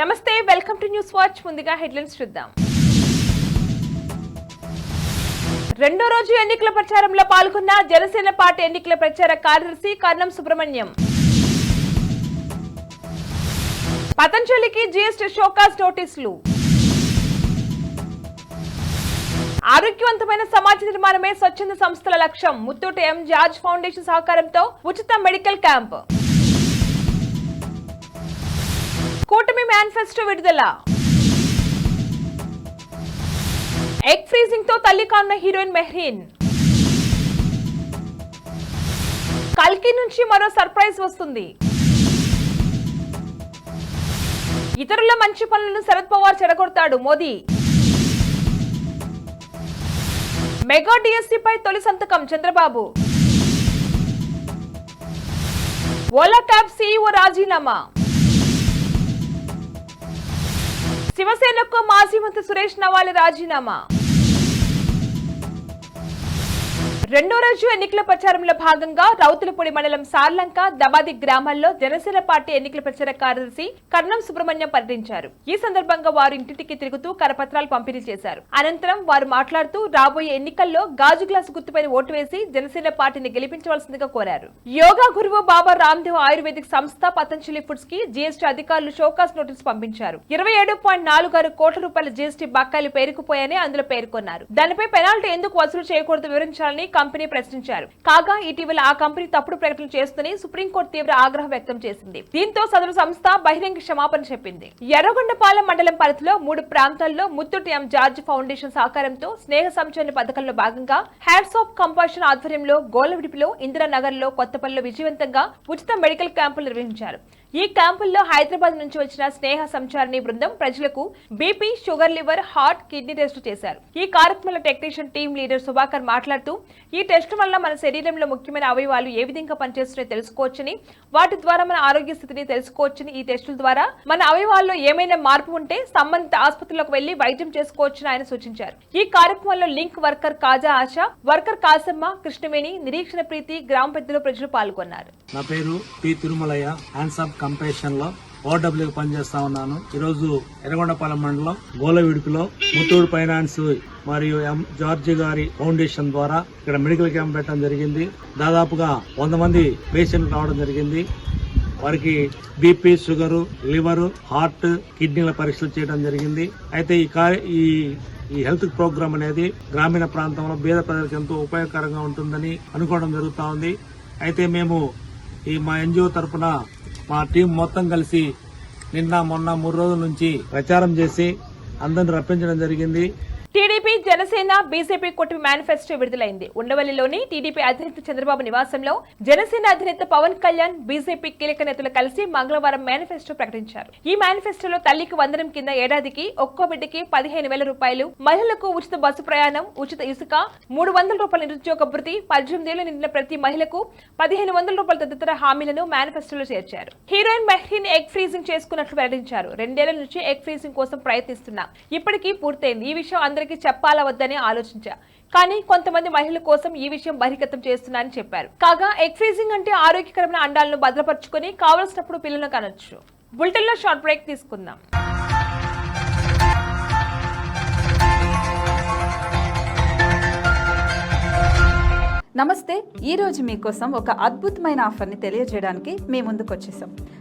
నమస్తే welcome to news watch. ముందుగా headlines చూద్దాం. రెండో రోజు ఎన్నికల ప్రచారంలో పాల్గొన్న జనసేన పార్టీ ఎన్నికల ప్రచార కార్యదర్శి కర్ణం సుబ్రహ్మణ్యం. పతంజలికి జీఎస్టీ షోకాస్ నోటీసులు. ఆరోగ్యవంతమైన సమాజ నిర్మాణమే స్వచ్ఛంద సంస్థల లక్ష్యం ముత్తూట్ ఎం జార్జ్ ఫౌండేషన్ సహకారంతో ఉచిత మెడికల్ క్యాంప్. కూటమి మేనిఫెస్టో విడుదల. ఎగ్ ఫ్రీజింగ్తో తల్లి కానున్న హీరోయిన్ మెహ్రీన్. కల్కి నుంచి మరో సర్ప్రైజ్ వస్తుంది. ఇతరుల మంచి పనులను శరద్ పవార్ చెడగొడతాడు మోదీ. మెగా డిఎస్సీపై తొలి సంతకం చంద్రబాబు. ఓలా క్యాబ్ సీఈఓ రాజీనామా. శివసేనకు మాజీ మంత్రి సురేష్ నవాలి రాజీనామా? రెండో రోజు ఎన్నికల ప్రచారంలో భాగంగా రౌతులపూడి మండలం సార్లంక దబాది గ్రామాల్లో జనసేన పార్టీ ఎన్నికల ప్రచార కార్యదర్శి కర్ణం సుబ్రహ్మణ్యం పర్యటించారు ఈ సందర్భంగా వారు ఇంటింటికి తిరుగుతూ కరపత్రాలు పంపిణీ చేశారు. అనంతరం వారు మాట్లాడుతూ రాబోయే ఎన్నికల్లో గాజు గ్లాసు గుర్తుపై ఓటు వేసి జనసేన పార్టీని గెలిపించవలసిందిగా కోరారు. యోగా గురువు బాబా రామ్దేవ్ ఆయుర్వేదిక్ సంస్థ పతంజలి ఫుడ్స్కి జీఎస్టీ అధికారులు షోకాస్ నోటీస్ పంపించారు. ఇరవై ఏడు పాయింట్ నాలుగు ఆరు కోట్ల రూపాయల జీఎస్టీ బకాయిలు పేరుకుపోయాయని అందులో పేర్కొన్నారు. దానిపై పెనాల్టీ ఎందుకు వసూలు చేయకూడదు వివరించాలని కంపెనీ ప్రశ్నించారు. కాగా ఇటీవల ఆ కంపెనీ తప్పుడు ప్రకటనలు చేస్తుందని సుప్రీంకోర్టు తీవ్ర ఆగ్రహం వ్యక్తం చేసింది. దీంతో సదరు సంస్థ బహిరంగ క్షమాపణ చెప్పింది. ఎర్రగొండపాలెం మండలం పరిధిలో మూడు ప్రాంతాల్లో ముత్తుటి ఎం జార్జ్ ఫౌండేషన్ సహకారంతో స్నేహ సంచలన పథకంలో భాగంగా హ్యాండ్స్ ఆఫ్ కంపాషన్ ఆధ్వర్యంలో గోలవిడిపిలో ఇందిరానగర్లో కొత్తపల్లిలో విజయవంతంగా ఉచిత మెడికల్ క్యాంపులు నిర్వహించారు. ఈ క్యాంపుల్లో హైదరాబాద్ నుంచి వచ్చిన స్నేహ సంచారిణి బృందం ప్రజలకు BP sugar liver heart kidney test చేశారు. ఈ కార్యక్రమంలో టెక్నీషియన్ టీం లీడర్ సుభాకర్ మాట్లాడుతూ ఈ టెస్ట్ వల్ల మన శరీరంలో ముఖ్యమైన అవయవాలు ఏ విధంగా పనిచేస్తున్నాయో తెలుసుకోవచ్చని వాటి ద్వారా మన ఆరోగ్య స్థితిని తెలుసుకోవచ్చని ఈ టెస్టుల ద్వారా మన అవయవాల్లో ఏమైనా మార్పు ఉంటే సంబంధిత ఆసుపత్రులకు వెళ్ళి వైద్యం చేసుకోవచ్చని ఆయన సూచించారు. ఈ కార్యక్రమంలో link worker Kaja ASHA worker Kasamma Krishnaveni Nireekshana Preethi గ్రామ పెద్దలు ప్రజలు పాల్గొన్నారు. నా పేరు పి తిరుమలయ్య ఆఫ్ కంపేషన్లో ఓడబ్ల్యూ పనిచేస్తా ఉన్నాను. ఈరోజు ఎర్రగొండపాలెం మండలం గోలవిడుపులో ముత్తూరు ఫైనాన్స్ మరియు ఎం జార్జి గారి ఫౌండేషన్ ద్వారా ఇక్కడ మెడికల్ క్యాంప్ పెట్టడం జరిగింది. దాదాపుగా వంద మంది పేషెంట్లు రావడం జరిగింది. వారికి బీపీ షుగరు లివరు హార్ట్ కిడ్నీల పరీక్షలు చేయడం జరిగింది. అయితే ఈ కార్య ఈ ఈ హెల్త్ ప్రోగ్రామ్ అనేది గ్రామీణ ప్రాంతంలో పేద ప్రజలకు ఎంతో ఉపయోగకరంగా ఉంటుందని అనుకోవడం జరుగుతూ ఉంది. అయితే మేము ఈ మా ఎన్జిఓ తరఫున మా టీం మొత్తం కలిసి నిన్న మొన్న మూడు రోజుల నుంచి ప్రచారం చేసి అందరిని రప్పించడం జరిగింది. టీడీపీ జనసేన బీజేపీ కూటమి మేనిఫెస్టో విడుదలైంది. ఉండవల్లిలోని టీడీపీ అధినేత చంద్రబాబు నివాసంలో జనసేన అధినేత పవన్ కళ్యాణ్ బీజేపీ కీలక నేతలు కలిసి మంగళవారం మేనిఫెస్టో ప్రకటించారు. ఈ మేనిఫెస్టోలో తల్లికి వందనం కింద ఏడాదికి ఒక్కో బిడ్డకి పదిహేను వేల రూపాయలు మహిళలకు ఉచిత బస్సు ప్రయాణం ఉచిత ఇసుక మూడు వందల రూపాయల నిరుద్యోగ భృతి పద్దెనిమిదేళ్ళు నిండిన ప్రతి మహిళకు పదిహేను వందల రూపాయల తదితర హామీలను మేనిఫెస్టోలో చేర్చారు. హీరోయిన్ మెహ్రీన్ ఎగ్ ఫ్రీజింగ్ చేసుకున్నట్లు వెల్లడించారు. రెండేళ్ళ నుంచి ఎగ్ ఫ్రీజింగ్ కోసం ప్రయత్నిస్తున్నా. ఇప్పటికీ పూర్తయింది. ఈ విషయం అందరికీ చెప్పాలా వద్దని ఆలోచించా. కానీ కొంతమంది మహిళల కోసం ఈ విషయం బహిర్గతం చేస్తున్నారని చెప్పారు. కాగా ఎగ్ ఫ్రీజింగ్ అంటే ఆరోగ్యకరమైన అండాలను భద్రపరుచుకొని కావలసినప్పుడు పిల్లలను కనొచ్చు. బులెటిన్లో షార్ట్ బ్రేక్ తీసుకుందాం. నమస్తే ఈ రోజు మీకోసం ఒక అద్భుతమైన ఆఫర్ని తెలియజేయడానికి మీ ముందుకు వచ్చేసాం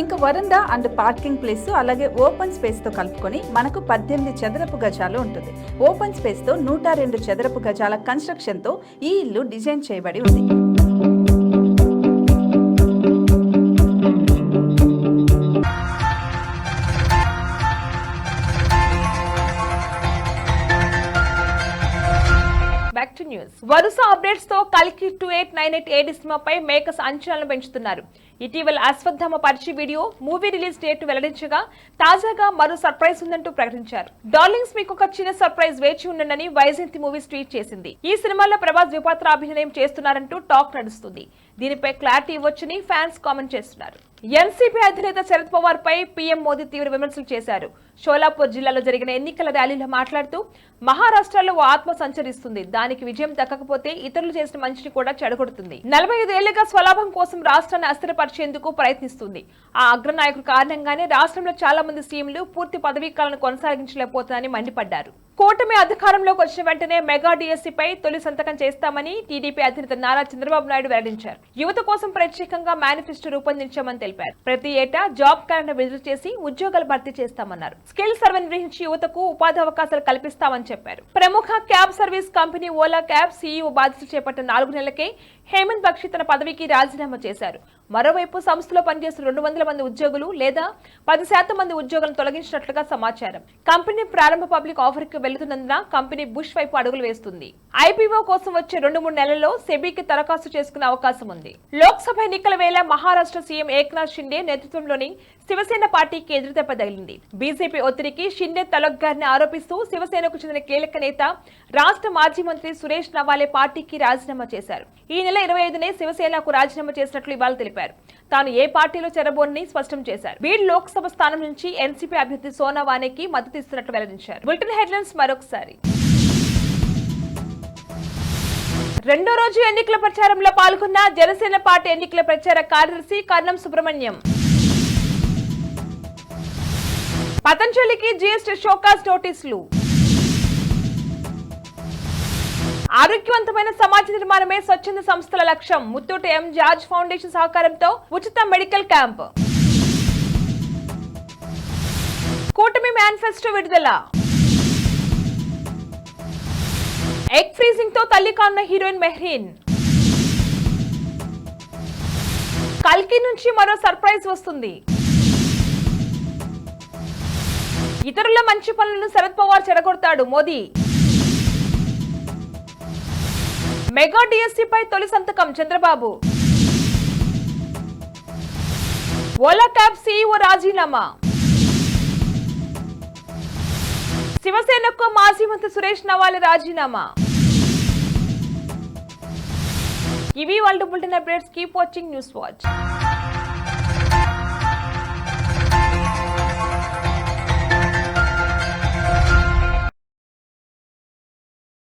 ఇంకా వరండా అండ్ పార్కింగ్ ప్లేస్ అలాగే ఓపెన్ స్పేస్తో కలుపుకొని మనకు పద్దెనిమిది చదరపు గజాలు ఉంటుంది. ఓపెన్ స్పేస్తో నూట రెండు చదరపు గజాల కన్స్ట్రక్షన్తో ఈ ఇల్లు డిజైన్ చేయబడి ఉంది. న్యూస్ వరుస అప్డేట్స్తో కలికి two eight nine eight A డిస్మాపై makers అంచనాలను పెంచుతున్నారు. ఇటీవల అశ్వత్థామ పరిచి వీడియో మూవీ రిలీజ్ డేట్ వెల్లడించగా తాజాగా మరో సర్ప్రైజ్ ఉందంటూ ప్రకటించారు. డార్లింగ్స్ మీకు ఒక చిన్న సర్ప్రైజ్ వేచి ఉండండి వైజయంతి మూవీస్ ట్వీట్ చేసింది. ఈ సినిమాలో ప్రభాస్ ద్విపాత్ర అభినయం చేస్తున్నారంటూ టాక్ నడుస్తుంది. దీనిపై క్లారిటీ ఇవ్వొచ్చని ఫ్యాన్స్ కామెంట్ చేస్తున్నారు. ఎన్సీపీ అధినేత శరద్ పవార్ పై పీఎం మోదీ తీవ్ర విమర్శలు చేశారు. షోలాపూర్ జిల్లాలో జరిగిన ఎన్నికల ర్యాలీలో మాట్లాడుతూ మహారాష్ట్రలో ఓ ఆత్మ సంచరిస్తుంది. దానికి విజయం దక్కకపోతే ఇతరులు చేసిన మంచిని కూడా చెడగొడుతుంది. నలభై ఐదేళ్ళుగా స్వలాభం కోసం రాష్ట్రాన్ని అస్థిరపరిచేందుకు ప్రయత్నిస్తుంది. ఆ అగ్రనాయకుడు కారణంగానే రాష్ట్రంలో చాలా మంది సీఎంలు పూర్తి పదవీ కాలను కొనసాగించలేకపోతున్నారని మండిపడ్డారు. కూటమి అధికారంలోకి వచ్చిన వెంటనే మెగా డిఎస్సీపై తొలి సంతకం చేస్తామని టీడీపీ అధినేత నారా చంద్రబాబు నాయుడు వెల్లడించారు. యువత కోసం ప్రత్యేకంగా మేనిఫెస్టో రూపొందించామని తెలిపారు. ప్రతి ఏటా జాబ్ క్యాలెండర్ విడుదల చేసి ఉద్యోగాలు భర్తీ చేస్తామన్నారు. స్కిల్ సర్వే నిర్వహించి యువతకు ఉపాధి అవకాశాలు కల్పిస్తామని చెప్పారు. ప్రముఖ cab service company Ola cab CEO బాధ్యతలు చేపట్టిన నాలుగు నెలలకే హేమంత్ బక్షి తన పదవికి రాజీనామా చేశారు. మరోవైపు సంస్థలో పనిచేస్తున్న రెండు వందల మంది ఉద్యోగులు లేదా పది శాతం మంది ఉద్యోగులను తొలగించినట్లుగా సమాచారం. కంపెనీ ప్రారంభ పబ్లిక్ ఆఫర్కి వెళుతున్నందున కంపెనీ బుష్ వైపు అడుగులు వేస్తుంది. ఐపీఓ కోసం వచ్చే రెండు మూడు నెలల్లో సెబీకి దరఖాస్తు చేసుకునే అవకాశం ఉంది. లోక్సభ ఎన్నికల వేళ మహారాష్ట్ర సీఎం ఏక్నాథ్ షిండే నేతృత్వంలోని శివసేన పార్టీకి ఎదురుదెబ్బ తగిలింది. బీజేపీ ఒత్తిడికి షిండే తలొగ్గారిని ఆరోపిస్తూ శివసేనకు చెందిన కీలక నేత రాష్ట్ర మాజీ మంత్రి సురేష్ నవాలే పార్టీకి రాజీనామా చేశారు. ఈ నెల ఇరవై ఐదునే శివసేనకు రాజీనామా చేసినట్లు ఇవాళ తెలిపారు. తాను ఏ పార్టీలో చేరబోనని స్పష్టం చేశారు. బీడ్ లోక్సభ స్థానం నుంచి ఎన్సీపీ అభ్యర్థి సోనా వానేకి మద్దతు ఇస్తున్నట్లు వెల్లడించారు. బులెటిన్ హెడ్లైన్స్ మరొకసారి. రెండో రోజు ఎన్నికల ప్రచారంలో పాల్గొన్న జనసేన పార్టీ ఎన్నికల ప్రచార కార్యదర్శి కర్ణం సుబ్రహ్మణ్యం. పతంజలికి జిఎస్టీ షోకాస్ నోటీసులు. ఆరోగ్యవంతమైన సమాజ నిర్మాణమే స్వచ్ఛంద సంస్థల లక్ష్యం. ముత్తూట్ ఎం జార్జ్ ఫౌండేషన్ సహకారంతో ఉచిత మెడికల్ క్యాంప్. కూటమి మేనిఫెస్టో విడుదల. ఎగ్ ఫ్రీజింగ్తో తల్లి కానున్న హీరోయిన్ మెహ్రీన్. కల్కి నుంచి మరో సర్ప్రైజ్ వస్తుంది. ఇతరుల మంచి పనులను శరద్ పవార్ చెడగొడతాడు మోదీ. మెగా డిఎస్సీపై తొలి సంతకం చంద్రబాబు. ఓలా క్యాబ్ సీఈఓ రాజీనామా. శివసేనకు మాజీ మంత్రి సురేష్ నవాల్ రాజీనామా. ఇవి వాళ్ళ bulletin updates. Keep watching News Watch.